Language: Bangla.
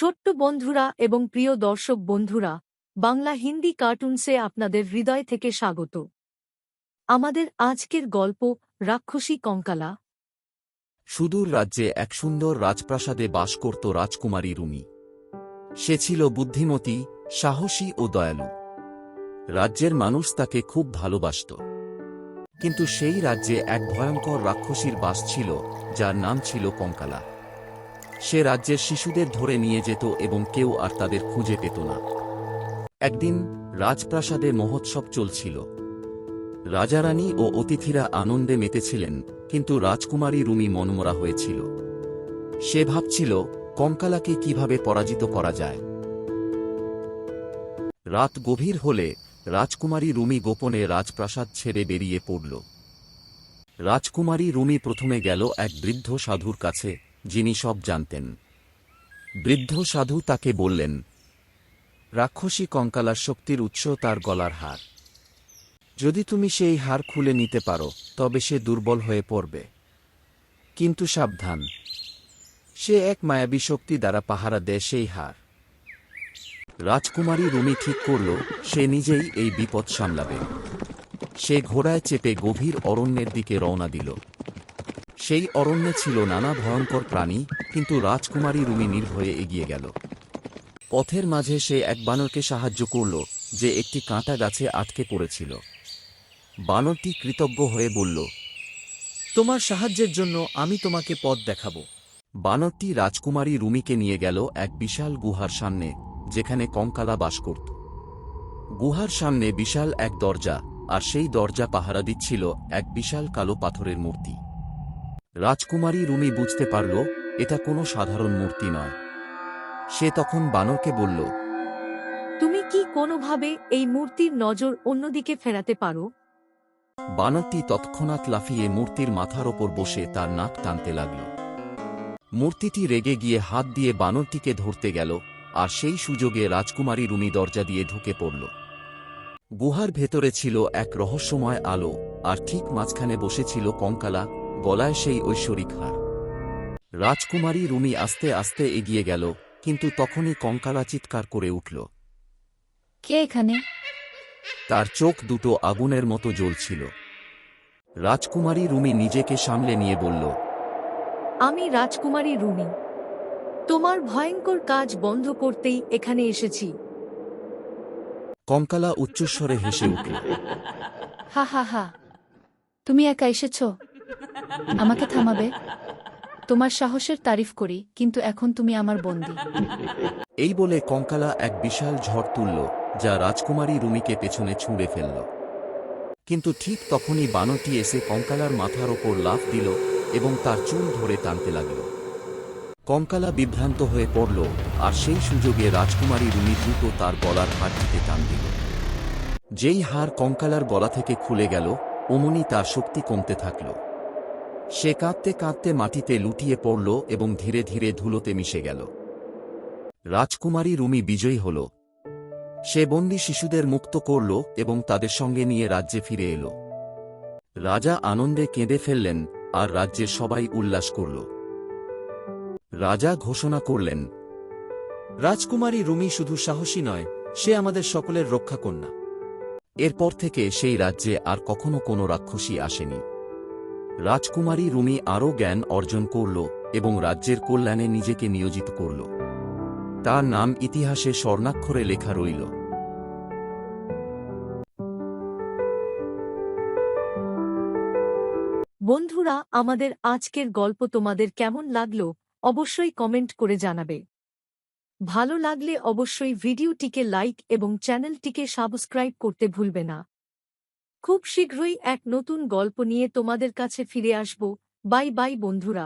ছোট্ট বন্ধুরা এবং প্রিয় দর্শক বন্ধুরা, বাংলা হিন্দি কার্টুনসে আপনাদের হৃদয় থেকে স্বাগত। আমাদের আজকের গল্প, রাক্ষসী কঙ্কালা। সুদূর রাজ্যে এক সুন্দর রাজপ্রাসাদে বাস করত রাজকুমারী রুমি। সে ছিল বুদ্ধিমতী, সাহসী ও দয়ালু। রাজ্যের মানুষ তাকে খুব ভালোবাসত। কিন্তু সেই রাজ্যে এক ভয়ঙ্কর রাক্ষসীর বাস ছিল, যার নাম ছিল কঙ্কালা। সে রাজ্যের শিশুদের ধরে নিয়ে যেত এবং কেউ আর তাদের খুঁজে পেত না। একদিন রাজপ্রাসাদে মহোৎসব চলছিল। রাজারানী ও অতিথিরা আনন্দে মেতেছিলেন, কিন্তু রাজকুমারী রুমি মনমরা হয়েছিল। সে ভাবছিল, কঙ্কালাকে কীভাবে পরাজিত করা যায়? রাত গভীর হলে রাজকুমারী রুমি গোপনে রাজপ্রাসাদ ছেড়ে বেরিয়ে পড়ল। রাজকুমারী রুমি প্রথমে গেল এক বৃদ্ধ সাধুর কাছে। যিনি সব জানতেন। বৃদ্ধ সাধু তাকে বললেন, রাক্ষসী কঙ্কালার শক্তির উৎস তার গলার হার। যদি তুমি সেই হার খুলে নিতে পারো, তবে সে দুর্বল হয়ে পড়বে। কিন্তু সাবধান, সে এক মায়াবী শক্তি দ্বারা পাহারা দেয় সেই হার। রাজকুমারী রুমি ঠিক করল, সে নিজেই এই বিপদ সামলাবে। সে ঘোড়ায় চেপে গভীর অরণ্যের দিকে রওনা দিল। সেই অরণ্যে ছিল নানা ভয়ঙ্কর প্রাণী, কিন্তু রাজকুমারী রুমি নির্ভয়ে এগিয়ে গেল। পথের মাঝে সে এক বানরকে সাহায্য করল, যে একটি কাঁটা গাছে আটকে পড়েছিল। বানরটি কৃতজ্ঞ হয়ে বলল, তোমার সাহায্যের জন্য আমি তোমাকে পথ দেখাব। বানরটি রাজকুমারী রুমিকে নিয়ে গেল এক বিশাল গুহার সামনে, যেখানে কঙ্কালা বাস করত। গুহার সামনে বিশাল এক দরজা, আর সেই দরজা পাহারা দিচ্ছিল এক বিশাল কালো পাথরের মূর্তি। রাজকুমারী রুমি বুঝতে পারল এটা কোনো সাধারণ মূর্তি নয়। সে তখন বানরকে বলল তুমি কি কোনোভাবে এই মূর্তির নজর অন্যদিকে ফেরাতে পারো? বানরটি তৎক্ষণাৎ লাফিয়ে মূর্তির মাথার ওপর বসে তার নাক টানতে লাগল। মূর্তিটি রেগে গিয়ে হাত দিয়ে বানরটিকে ধরতে গেল আর সেই সুযোগে রাজকুমারী রুমি দরজা দিয়ে ঢুকে পড়ল। গুহার ভেতরে ছিল এক রহস্যময় আলো আর ঠিক মাঝখানে বসেছিল কঙ্কালা গলায় সেই ঐশ্বরিক হার। রাজকুমারী রুমি আস্তে আস্তে এগিয়ে গেল কিন্তু তখনই কঙ্কালা চিৎকার করে উঠল। কে এখানে? তার চোখ দুটো আগুনের মতো জ্বলছিল। রাজকুমারী রুমি নিজেকে সামলে নিয়ে বলল আমি রাজকুমারী রুমি। তোমার ভয়ঙ্কর কাজ বন্ধ করতেই এখানে এসেছি। কঙ্কালা উচ্চস্বরে হেসে উঠল হা হা হা। তুমি একা এসেছ? আমাকে থামাবে। তোমার সাহসের তারিফ করি, কিন্তু এখন তুমি আমার বন্দী। এই বলে কঙ্কালা এক বিশাল ঝড় তুলল, যা রাজকুমারী রুমিকে পেছনে ছুঁড়ে ফেলল। কিন্তু ঠিক তখনই বানরটি এসে কঙ্কালার মাথার ওপর লাফ দিল এবং তার চুল ধরে টানতে লাগল। কঙ্কালা বিভ্রান্ত হয়ে পড়ল, আর সেই সুযোগে রাজকুমারী রুমি দ্রুত তার গলার হাড়টিতে টান দিল। যেই হার কঙ্কালার গলা থেকে খুলে গেল, অমনি তার শক্তি কমতে থাকল। সে কাঁদতে কাঁদতে মাটিতে লুটিয়ে পড়ল এবং ধীরে ধীরে ধুলোতে মিশে গেল। রাজকুমারী রুমি বিজয়ী হল। সে বন্দি শিশুদের মুক্ত করল এবং তাদের সঙ্গে নিয়ে রাজ্যে ফিরে এল। রাজা আনন্দে কেঁদে ফেললেন আর রাজ্যের সবাই উল্লাস করল। রাজা ঘোষণা করলেন, রাজকুমারী রুমি শুধু সাহসী নয়, সে আমাদের সকলের রক্ষা কন্যা এরপর থেকে সেই রাজ্যে আর কখনো কোনো রাক্ষসী আসেনি। রাজকুমারী রুমি আরও জ্ঞান অর্জন করল এবং রাজ্যের কল্যাণে নিজেকে নিয়োজিত করল। তার নাম ইতিহাসে স্বর্ণাক্ষরে লেখা রইল। বন্ধুরা, আমাদের আজকের গল্প তোমাদের কেমন লাগল অবশ্যই কমেন্ট করে জানাবে। ভালো লাগলে অবশ্যই ভিডিওটিকে লাইক এবং চ্যানেলটিকে সাবস্ক্রাইব করতে ভুলবে না। খুব শীঘ্রই এক নতুন গল্প নিয়ে তোমাদের কাছে ফিরে আসব। বাই বাই বন্ধুরা।